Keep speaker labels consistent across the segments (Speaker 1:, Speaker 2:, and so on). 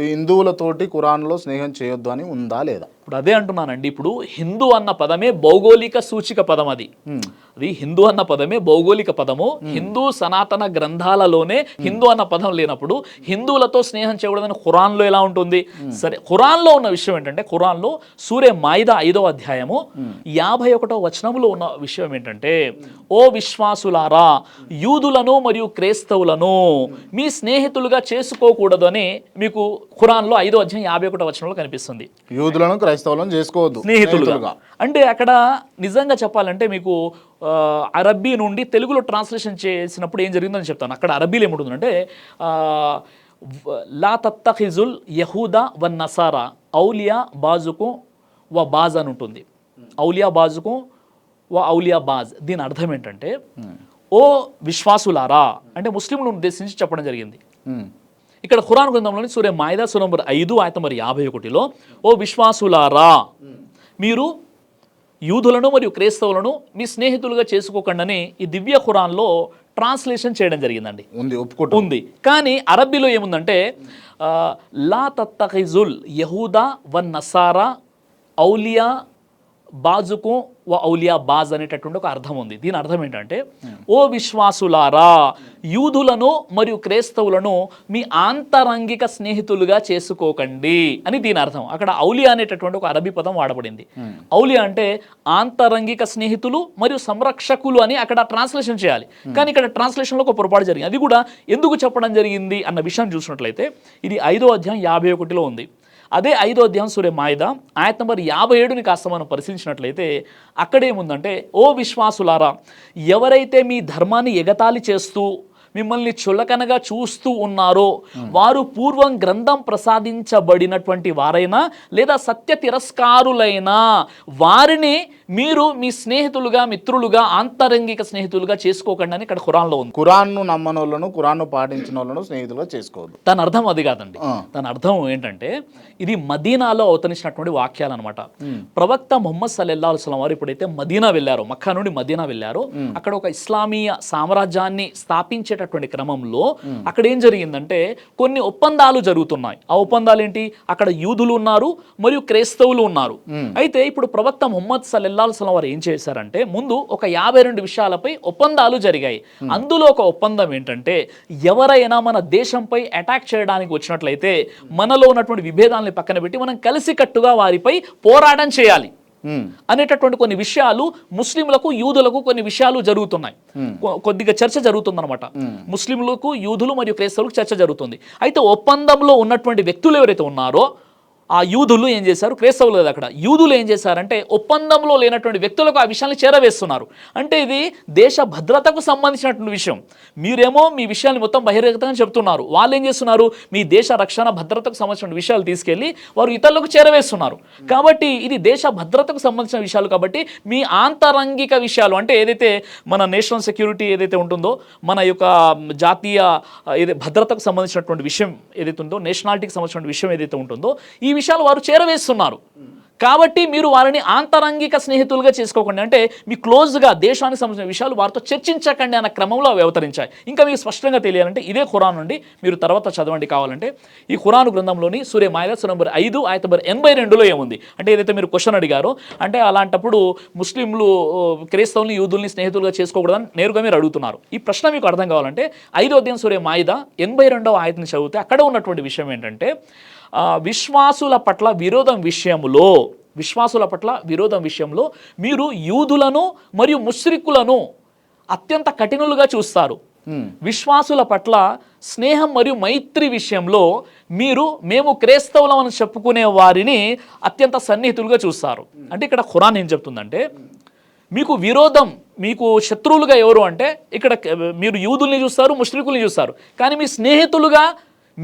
Speaker 1: హిందువులతోటి ఖురాన్లో స్నేహం చేయొద్దు అని ఉందా లేదా?
Speaker 2: ఇప్పుడు అదే అంటున్నానండి. ఇప్పుడు హిందూ అన్న పదమే భౌగోళిక సూచిక పదం అది. అది హిందూ అన్న పదమే భౌగోళిక పదము. హిందూ సనాతన గ్రంథాలలోనే హిందూ అన్న పదం లేనప్పుడు హిందువులతో స్నేహం చేయకూడదని ఖురాన్లో ఎలా ఉంటుంది? సరే ఖురాన్లో ఉన్న విషయం ఏంటంటే ఖురాన్లో సూర్య మాయిదా ఐదో అధ్యాయము యాభై ఒకటో వచనంలో ఉన్న విషయం ఏంటంటే ఓ విశ్వాసులారా యూదులను మరియు క్రైస్తవులను మీ స్నేహితులుగా చేసుకోకూడదు అని మీకు ఖురాన్లో ఐదో అధ్యాయం యాభై ఒకటో వచనంలో కనిపిస్తుంది.
Speaker 1: యూదులను క్రైస్తవులను చేసుకోవద్దు.
Speaker 2: స్నేహితులుగా. అంటే అక్కడ నిజంగా చెప్పాలంటే మీకు ఆ, అరబ్బీ నుండి తెలుగులో ట్రాన్స్లేషన్ చేసినప్పుడు ఏం జరిగిందని చెప్తాను. అక్కడ అరబ్బీలో ఏముంటుందంటే లా తత్తఖిజుల్ యహూదా వన్ నసారా ఔలియా బాజుకు వ బాజ్ అని ఉంటుంది. ఔలియా బాజుకు వ ఔలియా బాజ్. దీని అర్థం ఏంటంటే ఓ విశ్వాసులారా అంటే ముస్లింలను ఉద్దేశించి చెప్పడం జరిగింది. ఇక్కడ ఖురాన్ గ్రంథంలోని సూర్య మాయిదా సూర నంబర్ ఐదు ఆయత మరి యాభై ఒకటిలో ఓ విశ్వాసులారా మీరు యూదులను మరియు క్రైస్తవులను మీ స్నేహితులుగా చేసుకోకండి ఈ దివ్య ఖురాన్లో ట్రాన్స్లేషన్ చేయడం జరిగిందండి.
Speaker 1: ఉంది ఒప్పుకుంటా.
Speaker 2: ఉంది. కానీ అరబ్బీలో ఏముందంటే లా తత్తఖిజుల్ యహూదా వన్ నసారా ఔలియా బాజుకు వ ఔలియా బాజ్ అనేటటువంటి ఒక అర్థం ఉంది. దీని అర్థం ఏంటంటే ఓ విశ్వాసులారా యూదులను మరియు క్రైస్తవులను మీ ఆంతరంగిక స్నేహితులుగా చేసుకోకండి అని దీని అర్థం. అక్కడ ఔలియా అనేటటువంటి ఒక అరబీ పదం వాడబడింది. ఔలియా అంటే ఆంతరంగిక స్నేహితులు మరియు సంరక్షకులు అని అక్కడ ట్రాన్స్లేషన్ చేయాలి. కానీ ఇక్కడ ట్రాన్స్లేషన్లో ఒక పొరపాటు జరిగింది. అది కూడా ఎందుకు చెప్పడం జరిగింది అన్న విషయం చూసినట్లయితే ఇది ఐదో అధ్యాయం యాభై ఒకటిలో ఉంది. అదే ఐదో అధ్యాయం సూర్య మాయిద ఆయత నంబర్ యాభై ఏడుని కాస్త మనం పరిశీలించినట్లయితే అక్కడేముందంటే ఓ విశ్వాసులారా ఎవరైతే మీ ధర్మాన్ని ఎగతాళి చేస్తూ మిమ్మల్ని చులకనగా చూస్తూ ఉన్నారో వారు పూర్వం గ్రంథం ప్రసాదించబడినటువంటి వారైనా లేదా సత్య తిరస్కారులైనా వారిని మీరు మీ స్నేహితులుగా మిత్రులుగా ఆంతరంగిక స్నేహితులుగా చేసుకోకండి అని ఇక్కడ ఖురాన్లో ఉంది.
Speaker 1: ఖురాన్ను నమ్మనోళ్ళను ఖురాన్ను పాటించిన వాళ్ళను స్నేహితులుగా చేసుకోవద్దు.
Speaker 2: దాని అర్థం అది కాదండి. దాని అర్థం ఏంటంటే ఇది మదీనాలో అవతరించినటువంటి వాక్యాలు అనమాట ప్రవక్త ముహమ్మద్ సల్లల్లా అల్సలం వారు ఎప్పుడైతే మదీనా వెళ్ళారో మక్కా నుండి మదీనా వెళ్ళారో. అక్కడ ఒక ఇస్లామీయ సామ్రాజ్యాన్ని స్థాపించేటటువంటి క్రమంలో అక్కడ ఏం జరిగిందంటే కొన్ని ఒప్పందాలు జరుగుతున్నాయి. ఆ ఒప్పందాలు ఏంటి అక్కడ యూదులు ఉన్నారు మరియు క్రైస్తవులు ఉన్నారు. అయితే ఇప్పుడు ప్రవక్త ముహమ్మద్ సల్లల్లా అల్సలం వారు ఏం చేశారంటే ముందు ఒక యాభై రెండు విషయాలపై ఒప్పందాలు జరిగాయి. అందులో ఒక ఒప్పందం ఏంటంటే ఎవరైనా మన దేశంపై అటాక్ చేయడానికి వచ్చినట్లయితే మనలో ఉన్నటువంటి విభేదాలని పక్కన పెట్టి మనం కలిసికట్టుగా వారిపై పోరాటం చేయాలి. అనేటటువంటి కొన్ని విషయాలు ముస్లింలకు యూదులకు కొన్ని విషయాలు జరుగుతున్నాయి. కొద్దిగా చర్చ జరుగుతుందన్నమాట. ముస్లింలకు యూదులు మరియు క్రైస్తవులకు చర్చ జరుగుతుంది. అయితే ఒప్పందంలో ఉన్నటువంటి వ్యక్తులు ఎవరైతే ఉన్నారో ఆ యూదులు ఏం చేశారు? క్రైస్తవులు కదా అక్కడ. యూదులు ఏం చేశారంటే ఒప్పందంలో లేనటువంటి వ్యక్తులకు ఆ విషయాన్ని చేరవేస్తున్నారు. అంటే ఇది దేశ భద్రతకు సంబంధించినటువంటి విషయం. మీరేమో మీ విషయాన్ని మొత్తం బహిరంగతంగా చెప్తున్నారు. వాళ్ళు ఏం చేస్తున్నారు? మీ దేశ రక్షణ భద్రతకు సంబంధించిన విషయాలు తీసుకెళ్ళి వారు ఇతరులకు చేరవేస్తున్నారు. కాబట్టి ఇది దేశ భద్రతకు సంబంధించిన విషయాలు కాబట్టి మీ ఆంతరంగిక విషయాలు అంటే ఏదైతే మన నేషనల్ సెక్యూరిటీ ఏదైతే ఉంటుందో మన యొక్క జాతీయ ఏదైతే భద్రతకు సంబంధించినటువంటి విషయం ఏదైతే ఉందో నేషనాలిటీకి సంబంధించిన విషయం ఏదైతే ఉంటుందో ఈ విషయాలు వారు చేరవేస్తున్నారు. కాబట్టి మీరు వారిని ఆంతరంగిక స్నేహితులుగా చేసుకోకండి. అంటే మీ క్లోజ్గా దేశానికి సంబంధించిన విషయాలు వారితో చర్చించకండి అన్న క్రమంలో అవి అవతరించాయి. ఇంకా మీకు స్పష్టంగా తెలియాలంటే ఇదే ఖురాన్ నుండి మీరు తర్వాత చదవండి కావాలంటే. ఈ ఖురాన్ గ్రంథంలోని సూర్య మాయదస్ నంబర్ ఐదు ఆయన నంబర్ ఎనభై రెండులో ఏముంది? అంటే ఏదైతే మీరు క్వశ్చన్ అడిగారో అంటే అలాంటప్పుడు ముస్లింలు క్రైస్తవుని క్రైస్తవుల్ని యూదుల్ని స్నేహితులుగా చేసుకోకూడదని నేరుగా మీరు అడుగుతున్నారు. ఈ ప్రశ్న మీకు అర్థం కావాలంటే ఐదో అధ్యాయం సూర్య మాయిద ఎనభై రెండవ ఆయతని చదివితే అక్కడ ఉన్నటువంటి విషయం ఏంటంటే విశ్వాసుల పట్ల విరోధం విషయములో విశ్వాసుల పట్ల విరోధం విషయంలో మీరు యూదులను మరియు ముష్రికులను అత్యంత కఠినులుగా చూస్తారు. విశ్వాసుల పట్ల స్నేహం మరియు మైత్రి విషయంలో మీరు మేము క్రైస్తవులం అని చెప్పుకునే వారిని అత్యంత సన్నిహితులుగా చూస్తారు. అంటే ఇక్కడ ఖురాన్ ఏం చెప్తుందంటే మీకు విరోధం మీకు శత్రువులుగా ఎవరు అంటే ఇక్కడ మీరు యూదుల్ని చూస్తారు ముష్రికుల్ని చూస్తారు. కానీ మీ స్నేహితులుగా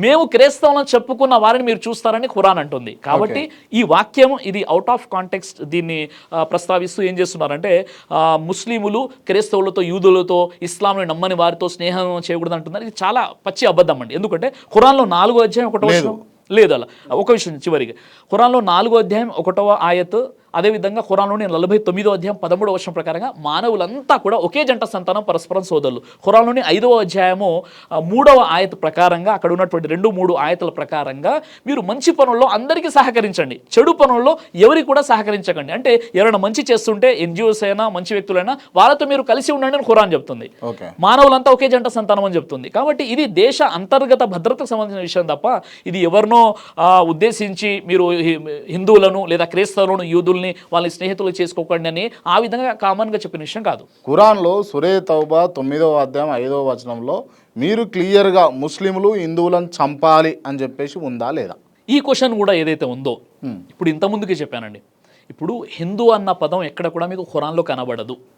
Speaker 2: మేము క్రైస్తవులను చెప్పుకున్న వారిని మీరు చూస్తారని ఖురాన్ అంటుంది. కాబట్టి ఈ వాక్యం ఇది అవుట్ ఆఫ్ కాంటెక్స్ట్ దీన్ని ప్రస్తావిస్తూ ఏం చేస్తున్నారంటే ముస్లిములు క్రైస్తవులతో యూదులతో ఇస్లాంని నమ్మని వారితో స్నేహం చేయకూడదు అంటున్నారు ఇది చాలా పచ్చి అబద్ధం అండి. ఎందుకంటే ఖురాన్లో నాలుగో అధ్యాయం ఒకటో లేదు. అలా ఒక విషయం చివరికి. ఖురాన్లో నాలుగో అధ్యాయం ఒకటవ ఆయత్ అదేవిధంగా ఖురాన్లోని నలభై తొమ్మిదో అధ్యాయం పదమూడవ వర్షం ప్రకారంగా మానవులంతా కూడా ఒకే జంట సంతానం పరస్పరం సోదరులు. ఖురాన్లోని ఐదవ అధ్యాయము మూడవ ఆయత ప్రకారంగా అక్కడ ఉన్నటువంటి రెండు మూడు ఆయతల ప్రకారంగా మీరు మంచి పనుల్లో అందరికీ సహకరించండి. చెడు పనుల్లో ఎవరికి కూడా సహకరించకండి. అంటే ఎవరైనా మంచి చేస్తుంటే ఎన్జిఓస్ అయినా మంచి వ్యక్తులైనా వాళ్ళతో మీరు కలిసి ఉండండి అని ఖురాన్ చెప్తుంది. మానవులంతా ఒకే జంట సంతానం అని చెప్తుంది. కాబట్టి ఇది దేశ అంతర్గత భద్రతకు సంబంధించిన విషయం తప్ప ఇది ఎవరినో ఉద్దేశించి మీరు హిందువులను లేదా క్రైస్తవులను యూదుల్ని వాళ్ళని స్నేహితులు చేసుకోకండి అని ఆ విధంగా కామన్గా చెప్పిన విషయం కాదు.
Speaker 1: ఖురాన్లో సురే తౌబా తొమ్మిదవ అధ్యాయం ఐదవ వచనంలో మీరు క్లియర్గా ముస్లింలు హిందువులను చంపాలి అని చెప్పేసి ఉందా లేదా?
Speaker 2: ఈ క్వశ్చన్ కూడా ఏదైతే ఉందో. ఇప్పుడు ఇంత ముందుకే చెప్పానండి. ఇప్పుడు హిందూ అన్న పదం ఎక్కడ కూడా మీకు ఖురాన్లో కనబడదు.